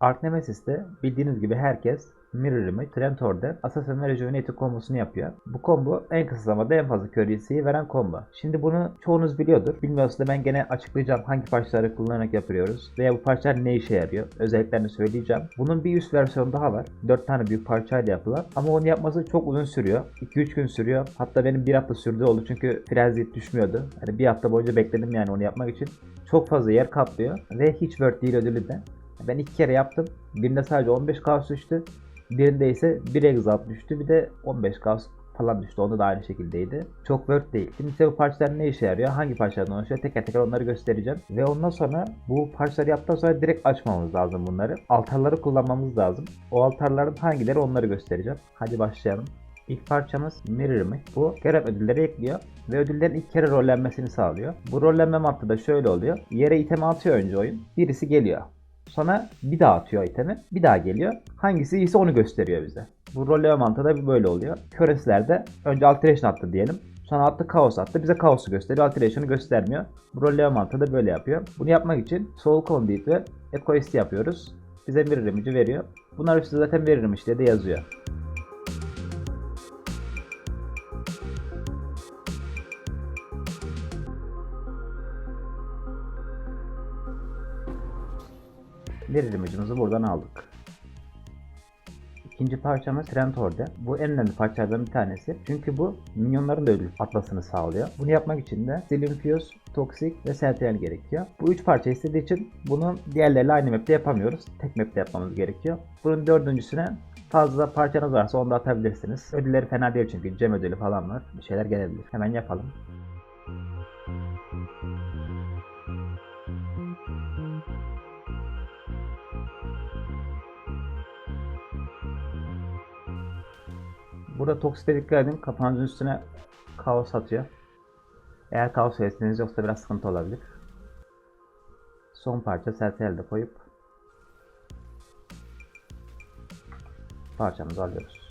Ark Nemesis'te bildiğiniz gibi herkes Mirror Image, Trentor'da Assassin ve Rejuvenate kombosunu yapıyor. Bu combo en kısa zamanda en fazla currency'yi veren combo. Şimdi bunu çoğunuz biliyordur. Bilmiyorsa da ben gene açıklayacağım hangi parçaları kullanarak yapıyoruz veya bu parçalar ne işe yarıyor. Özelliklerini söyleyeceğim. Bunun bir üst versiyonu daha var. 4 tane büyük parçayla yapılan ama onu yapması çok uzun sürüyor. 2-3 gün sürüyor. Hatta benim bir hafta sürdüğü oldu çünkü frenzy düşmüyordu. Yani bir hafta boyunca bekledim yani onu yapmak için. Çok fazla yer kaplıyor ve hiç worth değil ödülü de. Ben iki kere yaptım. Birinde sadece 15 kaos düştü. Birinde ise 1 exalt düştü. Bir de 15 kaos falan düştü. Onda da aynı şekildeydi. Çok worth değil. Şimdi size bu parçalar ne işe yarıyor? Hangi parçalardan oluşuyor? Teker teker onları göstereceğim. Ve ondan sonra bu parçaları yaptıktan sonra direkt açmamız lazım bunları. Altarları kullanmamız lazım. O altarların hangileri onları göstereceğim. Hadi başlayalım. İlk parçamız Mirror Image. Bu görev ödülleri ekliyor ve ödüllerin ilk kere rollenmesini sağlıyor. Bu rollenme mantığı da şöyle oluyor. Yere item atıyor önce oyun. Birisi geliyor. Sonra bir daha atıyor itemi. Bir daha geliyor. Hangisi iyiyse onu gösteriyor bize. Bu rolleme mantığı da böyle oluyor. Köreslerde önce alteration attı diyelim. Sonra attı kaos attı. Bize kaosu gösteriyor. Alteration'ı göstermiyor. Bu rolleme mantığı da böyle yapıyor. Bunu yapmak için Soul Conduit ve Ecoist yapıyoruz. Bize Mirror Image'i veriyor. Bunlar üstü zaten Mirror Image diye de yazıyor. Mirror Image'ımızı buradan aldık. İkinci parçamız Trentor'da. Bu en önemli parçalardan bir tanesi. Çünkü bu minyonların da ödül atmasını sağlıyor. Bunu yapmak için de Still Toxic ve Sentinel gerekiyor. Bu üç parça istediği için bunu diğerleriyle aynı map'te yapamıyoruz. Tek map'te yapmamız gerekiyor. Bunun dördüncüsüne fazla parçanız varsa onu da atabilirsiniz. Ödülleri fena değil çünkü cem ödülü falan var. Bir şeyler gelebilir. Hemen yapalım. Burada toksite dikkat edin. Kapağınızın üstüne kaos atıyor. Eğer kaos hevesiniz yoksa biraz sıkıntı olabilir. Son parça sert elde koyup parçamızı alıyoruz.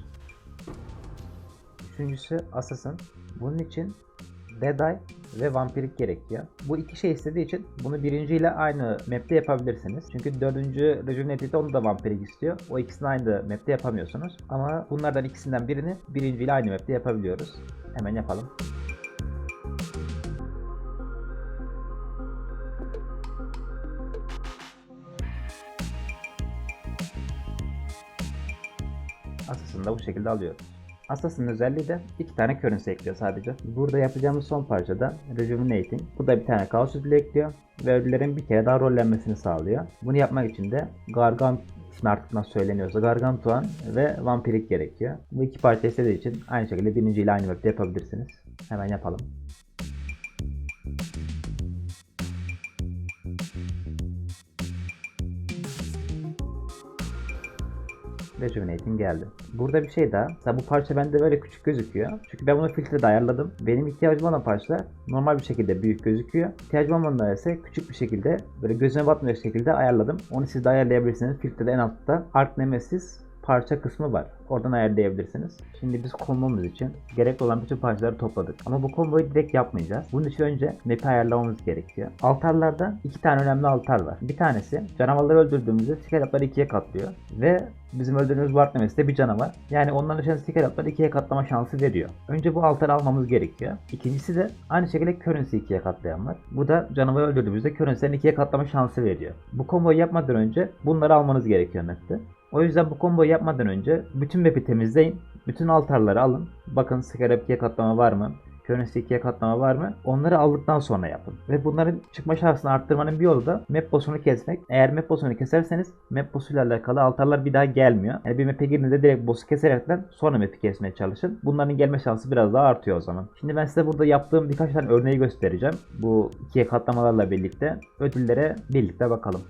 Üçüncüsü Assassin. Bunun için Deadeye ve vampirik gerekiyor. Bu iki şey istediği için bunu birinciyle aynı map'te yapabilirsiniz. Çünkü dördüncü Rejuvenate'de onu da vampirik istiyor. O ikisini aynı map'te yapamıyorsunuz. Ama bunlardan ikisinden birini birinciyle aynı map'te yapabiliyoruz. Hemen yapalım. Assassin'ı da bu şekilde alıyoruz. Assassin'ın özelliği de iki tane currency ekliyor sadece. Burada yapacağımız son parçada Rejuvenating. Bu da bir tane Chaos ödülü ekliyor ve ödüllerin bir kere daha rollenmesini sağlıyor. Bunu yapmak için de Gargant ismi artık nasıl söyleniyorsa Gargantuan ve Vampirik gerekiyor. Bu iki parça istediği için aynı şekilde birinci ile aynı map'te yapabilirsiniz. Hemen yapalım. Rejuvenating geldi. Burada bir şey daha. Mesela bu parça bende böyle küçük gözüküyor. Çünkü ben bunu filtrede ayarladım. Benim ihtiyacım olan parçalar normal bir şekilde büyük gözüküyor. İhtiyacım olmayanlar ise küçük bir şekilde böyle gözüme batmayacak şekilde ayarladım. Onu siz de ayarlayabilirsiniz. Filtrede en altta Arc Nemesis parça kısmı var. Oradan ayarlayabilirsiniz. Şimdi biz kombomuz için gerekli olan bütün parçaları topladık. Ama bu komboyu direkt yapmayacağız. Bunun için önce map'i ayarlamamız gerekiyor. Altarlarda iki tane önemli altar var. Bir tanesi canavarları öldürdüğümüzde skeletleri ikiye katlıyor. Ve bizim öldürdüğümüz Bart de bir canavar. Yani onların dışında skeletleri ikiye katlama şansı veriyor. Önce bu altarı almamız gerekiyor. İkincisi de aynı şekilde currency ikiye katlayan var. Bu da canavarı öldürdüğümüzde currency'lerin ikiye katlama şansı veriyor. Bu komboyu yapmadan önce bunları almanız gerekiyor map'te. O yüzden bu komboyu yapmadan önce bütün map'i temizleyin. Bütün altarları alın. Bakın Scarab 2'ye katlama var mı? Currency 2'ye katlama var mı? Onları aldıktan sonra yapın. Ve bunların çıkma şansını arttırmanın bir yolu da map boss'unu kesmek. Eğer map boss'unu keserseniz map boss'uyla alakalı altarlar bir daha gelmiyor. Yani bir map'e girdiğinizde direkt boss'u keserekten sonra map'i kesmeye çalışın. Bunların gelme şansı biraz daha artıyor o zaman. Şimdi ben size burada yaptığım birkaç tane örneği göstereceğim. Bu ikiye katlamalarla birlikte ödüllere birlikte bakalım.